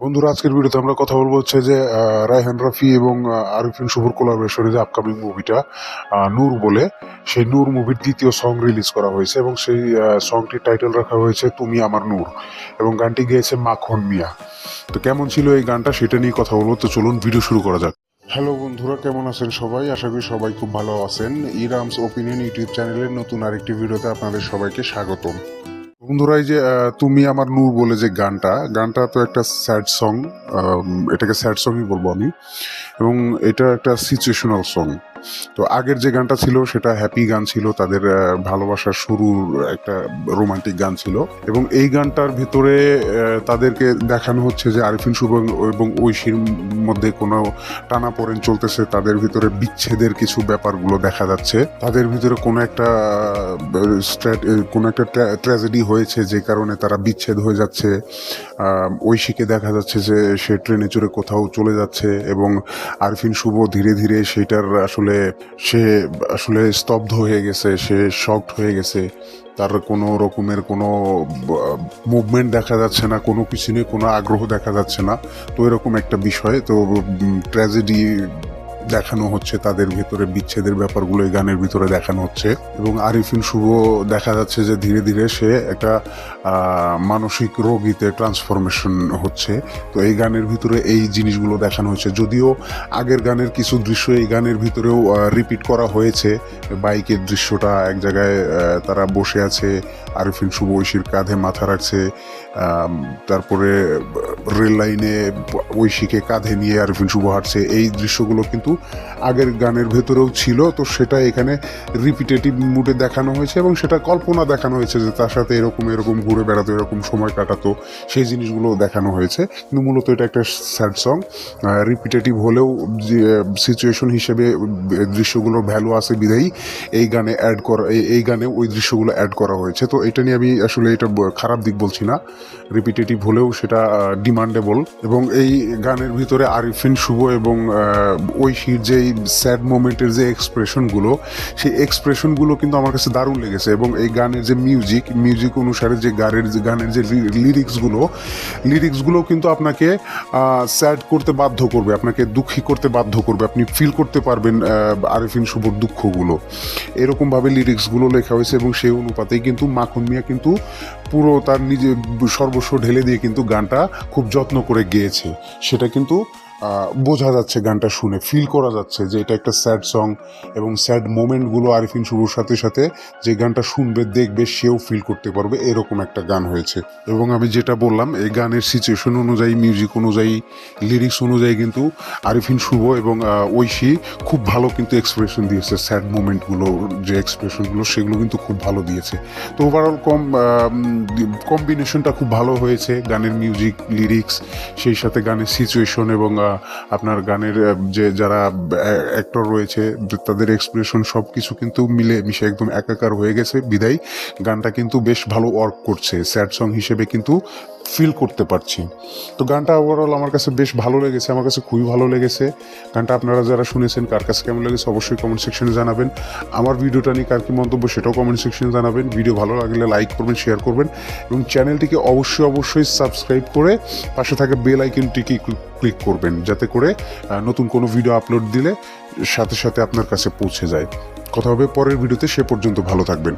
বন্ধুরা, আজকের ভিডিওতে আমরা কথা বলব হচ্ছে যে রায়হান রাফি এবং আরিফিন শুভর কোলাবরেশনে যে আপকামিং মুভিটা নূর বলে, সেই নূর মুভির দ্বিতীয় সং রিলিজ করা হয়েছে এবং সেই সংটির টাইটেল রাখা হয়েছে তুমি আমার নূর এবং গানটি গেয়েছে মাখন মিয়া তো কেমন ছিল এই গানটা সেটা নিয়ে কথা বলব। তো চলুন ভিডিও শুরু করা যাক। হ্যালো বন্ধুরা, কেমন আছেন সবাই? আশা করি সবাই খুব ভালো আছেন। ইরামস ওপিনিয়ন ইউটিউব চ্যানেলের নতুন আরেকটি ভিডিওতে আপনাদের সবাইকে স্বাগতম। বন্ধুরা যে তুমি আমার নূর বলে যে গানটা গানটা তো একটা স্যাড সং এটাকে স্যাড সংই বলব আমি। এবং এটা একটা সিচুয়েশনাল সং তো আগের যে গানটা ছিল, সেটা হ্যাপি গান ছিল, তাদের ভালোবাসার শুরুর একটা রোমান্টিক গান ছিল। এবং এই গানটার ভিতরে তাদেরকে দেখানো হচ্ছে যে আরিফিন শুভ এবং ঐশীর মধ্যে কোনো টানা পড়েন চলতেছে, তাদের ভিতরে বিচ্ছেদের কিছু ব্যাপারগুলো দেখা যাচ্ছে। তাদের ভিতরে কোনো একটা কোনো একটা ট্র্যাজেডি হয়েছে, যে কারণে তারা বিচ্ছেদ হয়ে যাচ্ছে। ঐশীকে দেখা যাচ্ছে যে সে ট্রেনে চড়ে কোথাও চলে যাচ্ছে এবং আরফিন শুভ ধীরে ধীরে সেটার আসলে সে আসলে স্তব্ধ হয়ে গেছে, সে শকড হয়ে গেছে। তার কোনো রকমের কোনো মুভমেন্ট দেখা যাচ্ছে না, কোনো কিছু নিয়ে কোনো আগ্রহ দেখা যাচ্ছে না। তো এরকম একটা বিষয়, তো ট্র্যাজেডি দেখানো হচ্ছে, তাদের ভেতরে বিচ্ছেদের ব্যাপারগুলো এই গানের ভিতরে দেখানো হচ্ছে। এবং আরিফিন শুভ দেখা যাচ্ছে যে ধীরে ধীরে সে একটা মানসিক রোগীতে ট্রান্সফরমেশন হচ্ছে। তো এই গানের ভিতরে এই জিনিসগুলো দেখানো হচ্ছে যদিও আগের গানের কিছু দৃশ্য এই গানের ভিতরেও রিপিট করা হয়েছে। বাইকের দৃশ্যটা এক জায়গায় তারা বসে আছে, আরিফিন শুভ ঐশীর কাঁধে মাথা রাখছে তারপরে রেল লাইনে ঐশীকে কাঁধে নিয়ে আরিফিন শুভ হাঁটছে। এই দৃশ্যগুলো কিন্তু আগের গানের ভেতরেও ছিল তো সেটা এখানে রিপিটেটিভ মুডে দেখানো হয়েছে এবং সেটা কল্পনা দেখানো হয়েছে যে তার সাথে এরকম এরকম ঘুরে বেড়াতো এরকম সময় কাটাতো সেই জিনিসগুলো দেখানো হয়েছে। কিন্তু মূলত এটা একটা স্যাড সং রিপিটেটিভ হলেও সিচুয়েশন হিসেবে দৃশ্যগুলোর ভ্যালু আছে বিধায়ী এই গানে অ্যাড করা এই- গানে ওই দৃশ্যগুলো অ্যাড করা হয়েছে। তো এটা নিয়ে আমি আসলে এটা খারাপ দিক বলছি না। রিপিটেটিভ হলেও সেটা ডিমান্ডেবল এবং এই গানের ভিতরে আরিফিন শুভ এবং আহ, ঐশীর যে স্যাড মোমেন্টের যে এক্সপ্রেশনগুলো সেই এক্সপ্রেশনগুলো কিন্তু আমার কাছে দারুণ লেগেছে এবং এই গানের যে মিউজিক মিউজিক অনুসারে যে গানের যে গানের যে লিরিক্সগুলো লিরিক্সগুলো কিন্তু আপনাকে স্যাড করতে বাধ্য করবে, আপনাকে দুঃখী করতে বাধ্য করবে, আপনি ফিল করতে পারবেন আরিফিন শুভর দুঃখগুলো। এরকমভাবে লিরিক্সগুলো লেখা হয়েছে এবং সেই অনুপাতেই কিন্তু মাখন মিয়া কিন্তু পুরো তার নিজে সর্বস্ব ঢেলে দিয়ে কিন্তু গানটা খুব যত্ন করে গেয়েছে। সেটা কিন্তু বোঝা যাচ্ছে, গানটা শুনে ফিল করা যাচ্ছে যে এটা একটা স্যাড সং এবং স্যাড মোমেন্টগুলো আরিফিন শুভর সাথে সাথে যে গানটা শুনবে, দেখবে, সেও ফিল করতে পারবে, এরকম একটা গান হয়েছে। এবং আমি যেটা বললাম, এই গানের সিচুয়েশন অনুযায়ী মিউজিক অনুযায়ী লিরিক্স অনুযায়ী কিন্তু আরিফিন শুভ এবং ঐশী খুব ভালো কিন্তু এক্সপ্রেশন দিয়েছে। স্যাড মোমেন্টগুলো যে এক্সপ্রেশনগুলো সেগুলো কিন্তু খুব ভালো দিয়েছে। তো ওভারঅল কম কম্বিনেশনটা খুব ভালো হয়েছে, গানের মিউজিক লিরিক্স সেই সাথে গানের সিচুয়েশন এবং আপনার গানের যে যারা অ্যাক্টর রয়েছে, তাদের এক্সপ্রেশন সব কিছু কিন্তু মিলে, মিশে একদম একাকার হয়ে গেছে। বিদায়, গানটা কিন্তু বেশ ভালো ওয়ার্ক করছে। স্যাড সং হিসেবে কিন্তু ফিল করতে পারছি। তো গানটা ওভারঅল আমার কাছে বেশ ভালো লেগেছে, আমার কাছে খুবই ভালো লেগেছে। গানটা আপনারা যারা শুনেছেন, কার কাছে কেমন লেগেছে অবশ্যই কমেন্ট সেকশনে জানাবেন। আমার ভিডিওটা নিয়ে কার কি মন্তব্য সেটাও কমেন্ট সেকশনে জানাবেন। ভিডিও ভালো লাগলে লাইক করবেন শেয়ার করবেন এবং চ্যানেলটিকে অবশ্যই অবশ্যই সাবস্ক্রাইব করে পাশে থাকা বেল আইকনটিকে ক্লিক করবেন যাতে করে নতুন কোনো ভিডিও আপলোড দিলে সাথে সাথে আপনার কাছে পৌঁছে যায়। কথা হবে পরের ভিডিওতে সে পর্যন্ত ভালো থাকবেন।